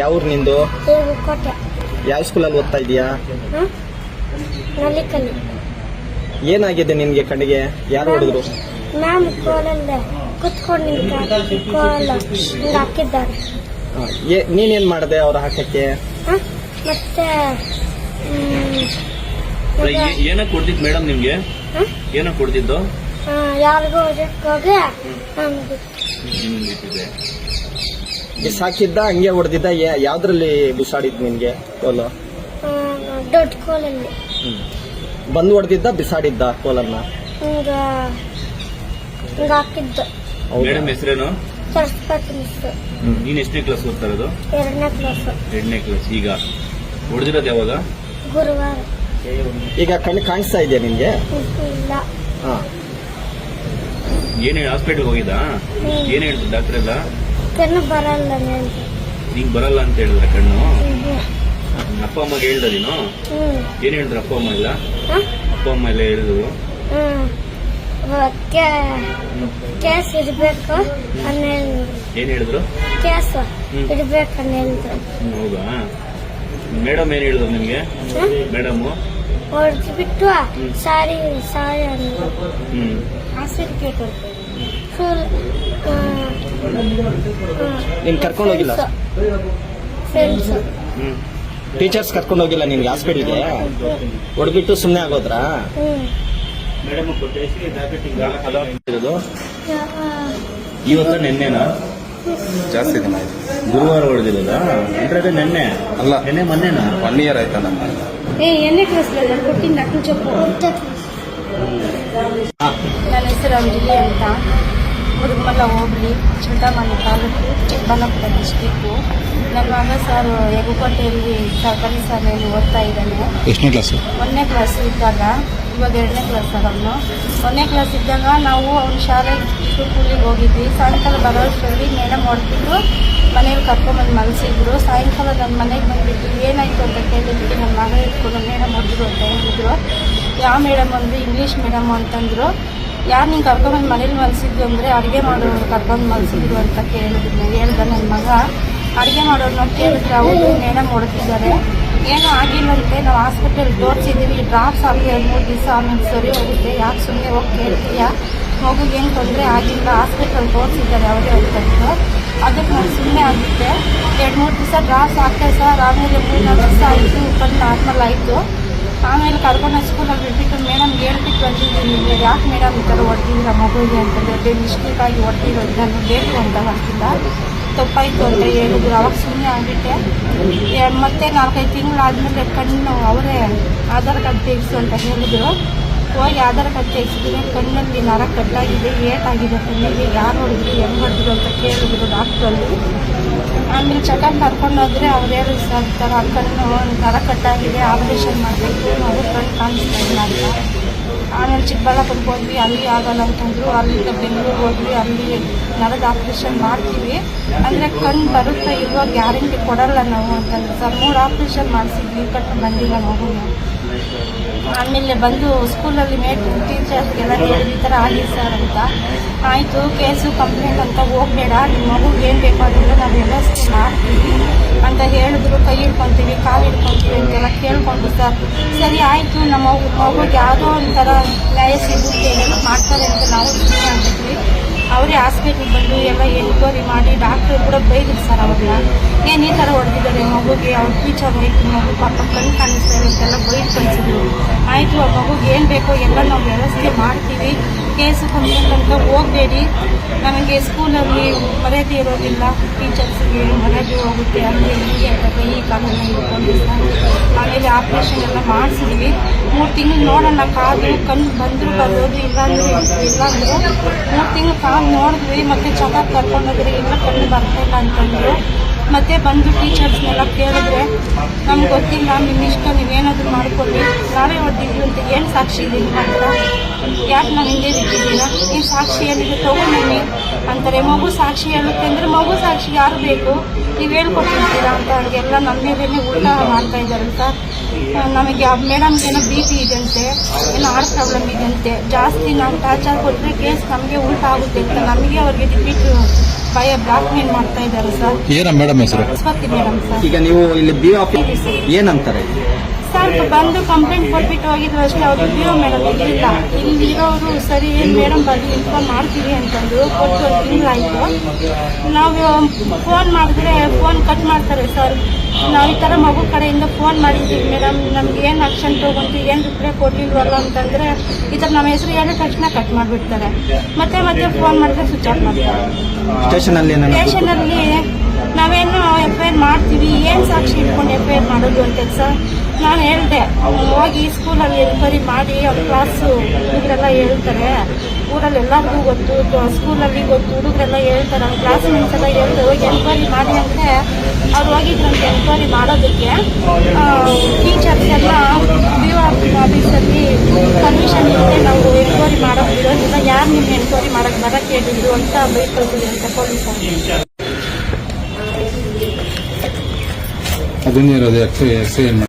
ಯಾವ ಊರು ನಿಂದು? ಕೋಟೆ. ಯಾವ ಸ್ಕೂಲಲ್ಲಿ ಓದ್ತಾ ಇದೀಯಾ? ಏನಾಗಿದೆ ನಿನ್ಗೆ ಕಣ್ಣಿಗೆ? ಯಾರು ಹೊಡೆದ್ರು? ಮ್ಯಾಮ್ ಕೋಲಲ್ಲೇ ಕುತ್ಕೊಂಡು ನಿಂತ ಕೋಲ ಹಿಂಗೆ ಹಾಕಿದ್ದಾರೆ. ಆ, ಏ- ನೀನೇನ್ ಮಾಡಿದೆ ಅವ್ರ ಹಾಕಕ್ಕೆ? ಹಾಂ? ಮತ್ತೆ ಏನ ಕೊಡ್ತಿದ್ ಮೇಡಮ್ ನಿಮ್ಗೆ? ಹಾಂ? ಏನಕ್ಕೆ ಕೊಡ್ತಿದ್ದು? ಯಾರಿಗೂ ಹೋಗಿ ಬಿಸಾಕಿದ್ದ ಹಂಗೆ ಹೊಡೆದಿದ್ದ ಯಾವ್ದ್ರಲ್ಲಿ ಬಿಸಾಡಿದ್ ನಿನ್ಗೆ ಕೋಲು? ದೊಡ್ಡ ಕೋಲಲ್ಲಿ. ಬಂದು ಹೊಡೆದಿದ್ದ ಬಿಸಾಡಿದ್ದ ಕೋಲನ್ನ ಹಿಂಗ ಹಿಂಗೆ ಹಾಕಿದ್ದು? ಮೇಡಮ್ ಹೆಸರೇನು? ಸರಸ್ವತಿ ಮಿಸ್ ನೀನ್ ಎಷ್ಟನೇ ಕ್ಲಾಸ್ ಓದ್ತಾ ಇರೋದು? ಎರಡನೇ ಕ್ಲಾಸ್ ಎರಡನೇ ಕ್ಲಾಸ್ ಈಗ. ಹೊಡೆದಿರೋದು ಯಾವಾಗ? ಗುರುವಾರ. ಈಗ ಕಣ್ಣು ಕಾಣಿಸ್ತಾ ಇದೆಯಾ ನಿನ್ಗೆ? ಇಲ್ಲ. ಹಾ. ಏನ್ ಹೇಳಿ ಹಾಸ್ಪಿಟಲ್ ಹೋಗಿದ್ದಾ. ಏನ್ ಹೇಳ್ತಿದ್ದ ಡಾಕ್ಟರ್ ಎಲ್ಲ? ಕಣ್ಣು ಬರಲ್ಲ ನಿಂಗ್ ಬರಲ್ಲ ಅಂತ ಹೇಳಿದ್ರ ಕಣ್ಣು? ಅಪ್ಪ ಅಮ್ಮಗೆ ಹೇಳ್ದ ನೀನು? ಏನ್ ಹೇಳಿದ್ರು ಅಪ್ಪ ಅಮ್ಮ ಎಲ್ಲ? ಹಾಂ? ಅಪ್ಪ ಅಮ್ಮ ಎಲ್ಲ ಹೇಳಿದ್ರು? ಕ್ಯಾಸ್ ಇರ್ಬೇಕು ಏನ್ ಹೇಳಿದ್ರು? ಕ್ಯಾಸ್ ಇರ್ಬೇಕು ಅನ್ನೇಳಿದ್ರು ಹ್ಮ್, ಹೌದಾ? ಮೇಡಮ್ ಏನ್ ಹೇಳಿದ್ರು ನಿಮ್ಗೆ ಮೇಡಮ್? ಹೊಡೆದು ಬಿಟ್ಟು ಹ್ಮ್. ಸಾರಿ ಸಾರಿ ಅಂದ್ರು ಹ್ಮ್. ಫುಲ್ ನೀನ್ ಕರ್ಕೊಂಡು ಹೋಗಿಲ್ಲ? ಫ್ರೆಂಡ್ಸ್ ಟೀಚರ್ಸ್ ಕರ್ಕೊಂಡು ಹೋಗಿಲ್ಲ ನಿನ್ಗೆ ಹಾಸ್ಪಿಟಲ್ಗೆ ಹೊಡ್ಬಿಟ್ಟು ಸುಮ್ಮನೆ ಆಗೋದ್ರಾ? ಇವತ್ತು ಇರೋದು ಇವತ್ತ ನೆನ್ನೆನಾ? ಜಾಸ್ತಿ ದಿನ ಆಯ್ತು. ಗುರುವಾರ ಹೊಡೆದಿರೋದಾ? ಅಂದ್ರೆ ನಿನ್ನೆ? ನೆನ್ನೆ ಅಲ್ಲ. ನೆನ್ನೆ ಮೊನ್ನೆನಾ? ಒನ್ ಇಯರ್ ಏ ಎಣ್ಣೆ ಕೊಟ್ಟಿನ ನಕ್ಲು ಚೊಪ್ಪು ನನ್ನ ಹೆಸರು ಅಂಜಲಿ ಅಂತ. ಮುರುಗಮಲ್ಲ ಹೋಬಳಿ ಚಿಂತಾಮಣಿ ತಾಲೂಕು ಚಿಕ್ಕಬಳ್ಳಾಪುರ ಡಿಸ್ಟಿಕ್ಕು ನನ್ನ ಮಗ ಸರ್ ಯಗುಕೋಟೆಯಲ್ಲಿ ಸರ್ಕಾರಿ ಶಾಲೆಯಲ್ಲಿ ಓದ್ತಾ ಇದ್ದಾನೆ. ಎಷ್ಟನೇ ಕ್ಲಾಸು ಒಂದನೇ ಕ್ಲಾಸ್ ಇದ್ದಾಗ ಇವಾಗ ಎರಡನೇ ಕ್ಲಾಸ್ ಅವನು ಒಂದನೇ ಕ್ಲಾಸ್ ಇದ್ದಾಗ ನಾವು ಅವ್ನ ಶಾಲೆ ಸ್ಕೂಲಿಗೆ ಹೋಗಿದ್ವಿ. ಸಾಯಂಕಾಲ ಬರೋಷ್ಟರಲ್ಲಿ ಮೇಡಮ್ ಹೊಡೆದಿದ್ದು ಮನೆಯಲ್ಲಿ ಕರ್ಕೊಂಡ್ಬಂದು ಮಲಗಿಸಿದ್ರು ಸಾಯಂಕಾಲ ನನ್ನ ಮನೆಗೆ ಬಂದ್ಬಿಟ್ಟು ಏನಾಯಿತು ಅಂತ ಕೇಳಿದ್ವಿ ನನ್ನ ಮಗ ಇಟ್ಕೊಂಡು ಮೇಡಮ್ ಹೊಡೆದ್ರು ಅಂತ ಹೇಳಿದ್ರು. ಯಾವ ಮೇಡಮ್ ಅಂದರು ಇಂಗ್ಲೀಷ್ ಮೇಡಮ್ ಅಂತಂದರು. ಯಾರು ನೀನು ಕರ್ಕೊಂಡ್ಬಂದು ಮನೇಲಿ ಮಲಸಿದ್ದು ಅಂದರೆ ಅಡುಗೆ ಮಾಡೋರು ಕರ್ಕೊಂಡು ಮಲಸಿದ್ರು ಅಂತ ಕೇಳಿದ್ರು ಹೇಳ್ದೆ ನನ್ನ ಮಗ, ಅಡುಗೆ ಮಾಡೋರನ್ನ ಕೇಳಿದ್ರೆ ಅವರು ಮೇಡಮ್ ಮಾಡುತ್ತಿದ್ದಾರೆ ಏನೂ ಆಗಿಲ್ಲಂತೆ ನಾವು ಹಾಸ್ಪಿಟಲ್ ತೋರಿಸಿದ್ದೀವಿ ಡ್ರಾಪ್ಸ್ ಆಗಲಿ ಎರಡು ಮೂರು ದಿವಸ ಆಮೇಲೆ ಸರಿ ಹೋಗುತ್ತೆ. ಯಾಕೆ ಸುಮ್ಮನೆ ಹೋಗಿ ಕೇಳ್ತೀಯ? ಮಗುಗೆ ಏನು ತೊಂದರೆ ಆಗಿಲ್ಲ, ಹಾಸ್ಪಿಟಲ್ ತೋರಿಸಿದ್ದಾರೆ ಅವರೇ ಅಂತಂದ್ರು ಅದಕ್ಕೆ ನಾನು ಸುಮ್ಮನೆ ಆಗುತ್ತೆ ಎರಡು ಮೂರು ದಿವಸ ಡ್ರಾಪ್ಸ್ ಹಾಕ್ತೆ ಸರ್, ಆಮೇಲೆ ಮೂರು ನಾಲ್ಕು ದಿವಸ ಆಯಿತು ಬಂದು ನಾರ್ಮಲ್ ಆಯಿತು. ಆಮೇಲೆ ಕರ್ಕೊಂಡು ಸ್ಕೂಲಲ್ಲಿ ಬಿಟ್ಬಿಟ್ಟು ಮೇಡಮ್ ಹೇಳ್ಬಿಟ್ಟು ಬಂದಿದ್ದೀನಿ. ನೀವು ಯಾಕೆ ಮೇಡಮ್ ಈ ಥರ ಹೊಡೆದಿದ್ದೀರ ಮಗುವಿಗೆ ಅಂತಂದರೆ ಅದೇ ಮಿಸ್ಟೇಕಾಗಿ ಹೊಡೆದಿರೋದು ನಾನು ಬೇಕು ಅಂತ ಹಾಕಿಲ್ಲ ತಪ್ಪಾಯಿತು ಅಂತ ಹೇಳಿದ್ರು. ಅವಾಗ ಸುಮ್ಮನೆ ಆಗಿಟ್ಟೆ ಮತ್ತೆ ನಾಲ್ಕೈದು ತಿಂಗಳಾದಮೇಲೆ ಕಣ್ಣು ಅವರೇ ಆಧಾರ್ ಕಾರ್ಡ್ ತೆಗಿಸು ಅಂತ ಹೇಳಿದ್ರು. ಹೋಗಿ ಆಧಾರ್ ಕಾರ್ಡ್ ತೆಗಿಸಿದ್ರೆ ಕಣ್ಣಲ್ಲಿ ನರ ಕಟ್ಟಾಗಿದೆ, ಏಟಾಗಿದೆ ಕಣ್ಣಿಗೆ. ಯಾರು ಹೊಡೆದ್ರು ಹೆಂಗೆ ಹೊಡೆದ್ರು ಅಂತ ಕೇಳಿದ್ರು ಡಾಕ್ಟ್ರಲ್ಲಿ. ಆಮೇಲೆ ಚೆಕಪ್ ಕರ್ಕೊಂಡು ಹೋದ್ರೆ ಅವ್ರು ಹೇಳಿ ಸರ್ ಆ ಕಣ್ಣು ನರ ಕಟ್ಟಾಗಿದೆ, ಆಪರೇಷನ್ ಮಾಡಬೇಕು ಅವರು ಕಣ್ಣು ಕಾಣಿಸ್ತಾ ಇಲ್ಲ ಅಂತ. ಆಮೇಲೆ ಚಿಕ್ಕಬಳ್ಳಾಪುರಕ್ಕೆ ಹೋದ್ವಿ, ಅಲ್ಲಿ ಆಗಲ್ಲ ಅಂತಂದರು ಅಲ್ಲಿಂದ ಬೆಂಗಳೂರು ಹೋದ್ವಿ, ಅಲ್ಲಿ ನರದ ಆಪ್ರೇಷನ್ ಮಾಡ್ತೀವಿ. ಅಂದರೆ ಕಣ್ಣು ಬರುತ್ತಾ ಇರುವ ಗ್ಯಾರಂಟಿ ಕೊಡಲ್ಲ ನಾವು ಅಂತಂದರೆ ಸರ್ ಮೂರು ಆಪ್ರೇಷನ್ ಮಾಡಿಸಿದ್ವಿ ಕಟ್ಟು ಬಂದಿಲ್ಲ ನಾವು. ಆಮೇಲೆ ಬಂದು ಸ್ಕೂಲಲ್ಲಿ ಮೇಟ್ ಟೀಚರ್ಸ್ಗೆಲ್ಲ ಹೇಳಿದ ಈ ಥರ ಆಗಿ ಸರ್ ಅಂತ. ಆಯಿತು ಕೇಸು ಕಂಪ್ಲೇಂಟ್ ಅಂತ ಹೋಗಬೇಡ. ನಿಮ್ಮ ಮಗುಗೆ ಏನು ಬೇಕು ಅದೆಲ್ಲ ನಾವು ವ್ಯವಸ್ಥೆ ಮಾಡ್ತೀವಿ ಅಂತ ಹಿಡ್ಕೊತೀವಿ ಕಾಲು ಹಿಡ್ಕೊತೀವಿ ಅಂತೆಲ್ಲ ಕೇಳ್ಕೊಂಡು ಸರ್ ಸರಿ, ಆಯಿತು, ನಮ್ಮ ಮಗು ಮಗುಗೆ ಯಾವುದೋ ಒಂಥರ ನ್ಯಾಯ ಸಿಗುತ್ತೆ ಏನೇನೋ ಮಾಡ್ತಾರೆ ಅಂತ ನಾವು ಆಗಿದ್ವಿ ಅವರೇ ಹಾಸ್ಪಿಟ್ಲಿಗೆ ಬಂದು ಎಲ್ಲ ಎನ್ಕ್ವೈರಿ ಮಾಡಿ ಡಾಕ್ಟ್ರು ಕೂಡ ಬೈದ್ರು ಸರ್ ಅವ್ರನ್ನ. ಏನು ಈ ಥರ ಹೊಡೆದಿದ್ದಾರೆ, ಮಗುಗೆ ಅವ್ರ ಫ್ಯೂಚರ್ ಹೋಯ್ತು ಮಗು ಪಾಪ ಕಣ್ಣು ಕಾಣಿಸ್ತಾ ಅಂತೆಲ್ಲ ಬೈದು ಕಳಿಸಿದ್ರು. ಆಯಿತು, ಆ ಮಗುಗೆ ಏನು ಬೇಕೋ ಎಲ್ಲ ನಾವು ವ್ಯವಸ್ಥೆ ಮಾಡ್ತೀವಿ. ಕೇಸು ಕಂಪ್ಲೇಂಟ್ ಅಂತ ಹೋಗಬೇಡಿ. ನಮಗೆ ಸ್ಕೂಲಲ್ಲಿ ಮರ್ಯಾದೆ ಇರೋದಿಲ್ಲ, ಟೀಚರ್ಸ್ಗೆ ಮರ್ಯಾದೆ ಹೋಗುತ್ತೆ ಅಲ್ಲಿ ಹೀಗೆ ಅಂತ ಕೈ ಕಾಲನ್ನು ಹಿಡ್ಕೊಂಡು ಸರ್ ಆಮೇಲೆ ಆಪ್ರೇಷನ್ ಎಲ್ಲ ಮಾಡಿಸಿದ್ವಿ. ಮೂರು ತಿಂಗಳು ನೋಡೋಣ ಕಾದು ಕಣ್ಣು ಬಂದರೂ ಬರೋದು ಇಲ್ಲಾಂದ್ರೆ ಇಲ್ಲಾಂದ್ರೆ ಮೂರು ತಿಂಗಳು ಕಾದು ನೋಡಿದ್ವಿ, ಮತ್ತೆ ಚೆನ್ನಾಗಿ ಕರ್ಕೊಂಡೋದ್ರೆ ಇಲ್ಲ ಕಣ್ಣು ಬರ್ತಾ ಇಲ್ಲ ಅಂತಂದ್ರು. ಮತ್ತೆ ಬಂದು ಟೀಚರ್ಸ್ನೆಲ್ಲ ಕೇಳಿದ್ರೆ, ನಮ್ಗೆ ಗೊತ್ತಿಲ್ಲ ನಿಮ್ಮ ಇಷ್ಟ, ನೀವೇನಾದರೂ ಮಾಡ್ಕೊಳ್ಳಿ ನಾವೇ ಹೊಡೆದಿದ್ವಿ ಅಂತ ಏನು ಸಾಕ್ಷಿ ಇದೆ ಅಂತ ಯಾಕೆ ನಾನು ಹಿಂದೆ ಬಿಟ್ಟಿದ್ದೀರಾ ಏನು ಸಾಕ್ಷಿ ಏನಿದೆ? ತಗೊಂಡಿ ಅಂತಾರೆ. ಮಗು ಸಾಕ್ಷಿ ಹೇಳುತ್ತೆ ಅಂದರೆ, ಮಗು ಸಾಕ್ಷಿ ಯಾರು ಬೇಕು? ನೀವು ಹೇಳ್ಕೊಟ್ಟಿರ್ತೀರಾ? ಅಂತ ಅವ್ರಿಗೆಲ್ಲ ನಮ್ಮ ಮೇಲೆ ಊಟ ಮಾಡ್ತಾ ಇದ್ದಾರಂತ ನಮಗೆ ಆ ಮೇಡಮ್ಗೆ ಏನೋ ಬಿ ಪಿ ಇದೆಯಂತೆ, ಏನೋ ಹಾರ್ಟ್ ಪ್ರಾಬ್ಲಮ್ ಇದೆಯಂತೆ. ಜಾಸ್ತಿ ನಾವು ಟಾರ್ಚರ್ ಕೊಟ್ಟರೆ ಕೇಸ್ ನಮಗೆ ಉಲ್ಟಾ ಆಗುತ್ತೆ ಅಂತ ನಮಗೆ ಅವ್ರಿಗೆ ಬಿಟ್ಟು ಭಯ ಬ್ಲಾಕ್ ಮೇಲ್ ಮಾಡ್ತಾ ಇದ್ದಾರೆ ಸರ್. ಏನ ಮೇಡಮ್ ಹೆಸರು? Madam sir. ಈಗ ನೀವು ಇಲ್ಲಿ ಬಿ ಆಫೀಸ್ ಏನಂತಾರೆ? ಸರ್ ಬಂದು ಕಂಪ್ಲೇಂಟ್ ಕೊಟ್ಬಿಟ್ಟು ಹೋಗಿದ್ರು ಅಷ್ಟೇ ಅವ್ರು ಓ ಮೇಡಮ್ ಇರಲಿಲ್ಲ ಇಲ್ಲಿ ಇರೋರು ಸರಿ ಏನು ಮೇಡಮ್ ಬಂದು ಇನ್ಫಾರ್ಮ್ ಮಾಡ್ತೀವಿ ಅಂತಂದು ಕೊಟ್ಟು ಒಂದು ತಿಂಗಳಾಯಿತು. ನಾವು ಫೋನ್ ಮಾಡಿದ್ರೆ ಫೋನ್ ಕಟ್ ಮಾಡ್ತಾರೆ ಸರ್. ನಾವು ಈ ಥರ ಮಗು ಕಡೆಯಿಂದ ಫೋನ್ ಮಾಡಿದ್ದೀವಿ ಮೇಡಮ್ ನಮ್ಗೆ ಏನು ಆಕ್ಷನ್ ತೊಗೊಂತೀವಿ ಏನು ರಿಪ್ಲೈ ಕೊಡ್ಲಿಲ್ವಲ್ಲ ಅಂತಂದರೆ ಈ ಥರ ನಮ್ಮ ಹೆಸರು ಹೇಳಿದ ತಕ್ಷಣ ಕಟ್ ಮಾಡಿಬಿಡ್ತಾರೆ. ಮತ್ತೆ ಮತ್ತೆ ಫೋನ್ ಮಾಡಿದ್ರೆ ಸ್ವಿಚ್ ಆಫ್ ಮಾಡ್ತಾರೆ. ಸ್ಟೇಷನ್ ಅಲ್ಲಿ ಏನಾದ್ರು ಸ್ಟೇಷನಲ್ಲಿ ನಾವೇನು ಎಫ್ ಐ ಆರ್ ಮಾಡ್ತೀವಿ ಏನು ಸಾಕ್ಷಿ ಇಟ್ಕೊಂಡು ಎಫ್ ಐ ಆರ್ ಮಾಡೋದು ಅಂತ ಸರ್ ನಾನು ಹೇಳಿದೆ ಹೋಗಿ ಸ್ಕೂಲಲ್ಲಿ ಎನ್ಕ್ವೈರಿ ಮಾಡಿ ಅವ್ರ ಕ್ಲಾಸು ಹುಡುಗರೆಲ್ಲ ಹೇಳ್ತಾರೆ. ಊರಲ್ಲಿ ಎಲ್ಲರಿಗೂ ಗೊತ್ತು ಸ್ಕೂಲಲ್ಲಿ ಗೊತ್ತು ಹುಡುಗರೆಲ್ಲ ಹೇಳ್ತಾರೆ ಅವ್ರ ಕ್ಲಾಸ್ ಎಲ್ಲ ಹೇಳ್ತಾರೆ ಹೋಗಿ ಎನ್ಕ್ವೈರಿ ಮಾಡಿ ಅಂದರೆ ಅವ್ರು ನಮಗೆ ಎನ್ಕ್ವೈರಿ ಮಾಡೋದಕ್ಕೆ ಟೀಚರ್ಸ್ ಎಲ್ಲ ಬಿ ಆಫೀಸಲ್ಲಿ ಪರ್ಮಿಷನ್ ಇದ್ದರೆ ನಾವು ಎನ್ಕ್ವೈರಿ ಮಾಡೋದು ಯಾರು ನಿಮ್ಮ ಎನ್ಕ್ವೈರಿ ಮಾಡೋಕ್ಕೆ ಬರೋಕ್ಕೆ ಹೇಳಿದ್ರು ಅಂತ ಬೈಕೊಳ್ತೀವಿ ಅಂತ ಪೊಲೀಸ್ ಅದನ್ನೇ ಇರೋದು ಎಕ್ಸ್ ಎಕ್ಸ್